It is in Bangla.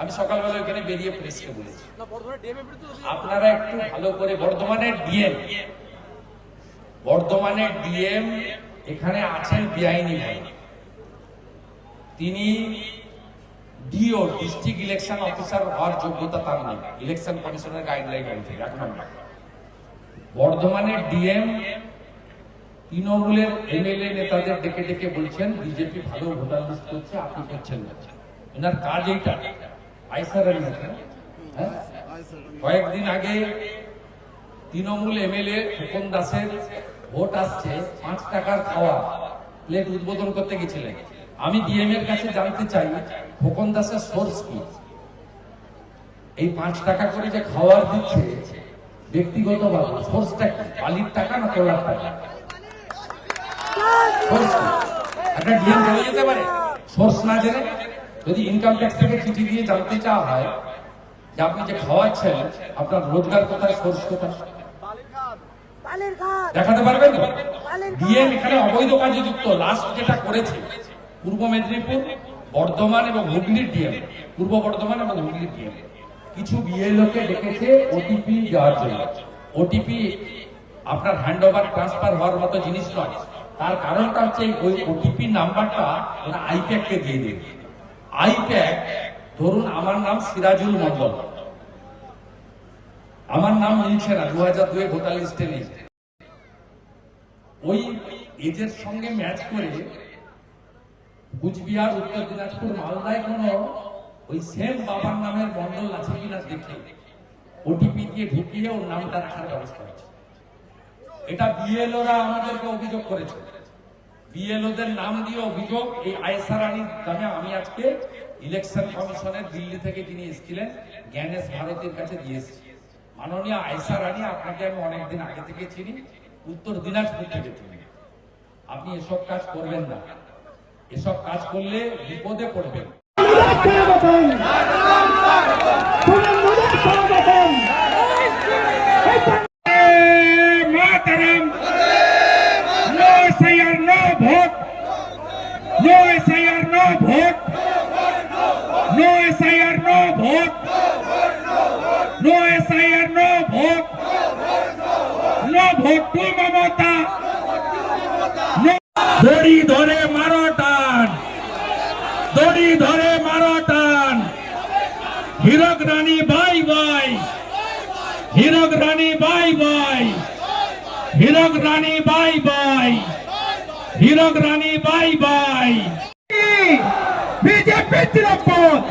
আমি সকালবেলা ওখানে বেরিয়ে প্রেসকে বলেছি। আপনারা একটু ভালো করে বর্ধমানের ডিএম বর্ধমানের ডিএম এখানে আছেন বেআইনি ভাবে তিনি ডিও ডিস্ট্রিক্ট ইলেকশন অফিসার হওয়ার যোগ্যতা তার নেই। ইলেকশন কমিশনের গাইডলাইন অনুযায়ী এক নম্বর বর্ধমানের ডিএম তৃণমূলের এমএলএ নেতাদের ডেকে ডেকে বলছেন বিজেপি ভালো ভোটার লিস্ট করছে আপনি করছেন না। এনার কাজ এইটা। আইসার আলী হ্যাঁ? কয়েকদিন আগে তৃণমূল এমএলএ খোকন দাসের ভোট আসছে, পাঁচ টাকার খাওয়া প্লেট উদ্বোধন করতে গেছিলেন। আমি ডিএম এর কাছে জানতে চাই খোকন দাসের সোর্স কি? এই পাঁচ টাকা করে যে খাওয়ার দিচ্ছে, ব্যক্তিগত ভাবে সোর্সটা কি? বালির টাকা না তোলার টাকা? একটা ডিএম জেনে যেতে পারে। সোর্স না জেনে যদি ইনকাম ট্যাক্স থেকে চিঠি দিয়ে জানতে চাওয়া হয় যে আপনি যে খাওয়াচ্ছেন, আপনার রোজগার কোথায়, সোর্স কোথায়? দেখাতে পারবেন ডিএম এখানে অবৈধ কাজে যুক্ত। লাস্ট যেটা করেছে, পূর্ব মেদিনীপুর, বর্ধমান এবং হুগলির ডিএম। পূর্ব বর্ধমান এবং হুগলির ডিএম। কিছু ডেকেছে ওটিপি দেওয়ার জন্য। ওটিপি আপনার হ্যান্ড ওভার ট্রান্সফার হওয়ার মতো জিনিস নয়। তার কারণটা হচ্ছে ওই ওটিপি নাম্বারটা ওরা আইপ্যাককে দিয়ে দেবে আইপ্যাক ধরুন আমার নাম সিরাজুল মন্ডল আমার নাম মিলছে না দু হাজার দুয়ে ভোটার লিস্টে নেই। ওই এজের সঙ্গে ম্যাচ করে কুচবিহার, উত্তর দিনাজপুর, মালদায় কোনো ওই সেম বাবার নামের মন্ডল আছে কিনা দেখে ওটিপি দিয়ে ঢুকিয়ে ওর নামটা রাখার ব্যবস্থা হচ্ছে এটা বিএলওরা আমাদেরকে অভিযোগ করেছে। বিএলওদের নাম দিয়ে অভিযোগ, এই আয়েসা রানীর নামে আমি আজকে ইলেকশন কমিশনের দিল্লি থেকে যিনি এসেছিলেন, জ্ঞানেশ ভারতীর কাছে দিয়ে এসেছি। মাননীয় আয়েসা রানী আপনাকে আমি অনেকদিন আগে থেকে চিনি, উত্তর দিনাজপুর থেকে চিনি। আপনি এসব কাজ করবেন না। এসব কাজ করলে বিপদে পড়বেন Mataram! No SIR, no vote! No SIR, no vote! No SIR, no vote! No SIR, no vote! No vote to Mamata! No দড়ি ধরে মারো টান দড়ি ধরে মারো টান Hirak Rani bye bye Hirak Rani bye bye Hirak Rani bye bye Hirak Rani bye bye BJP জিন্দাবাদ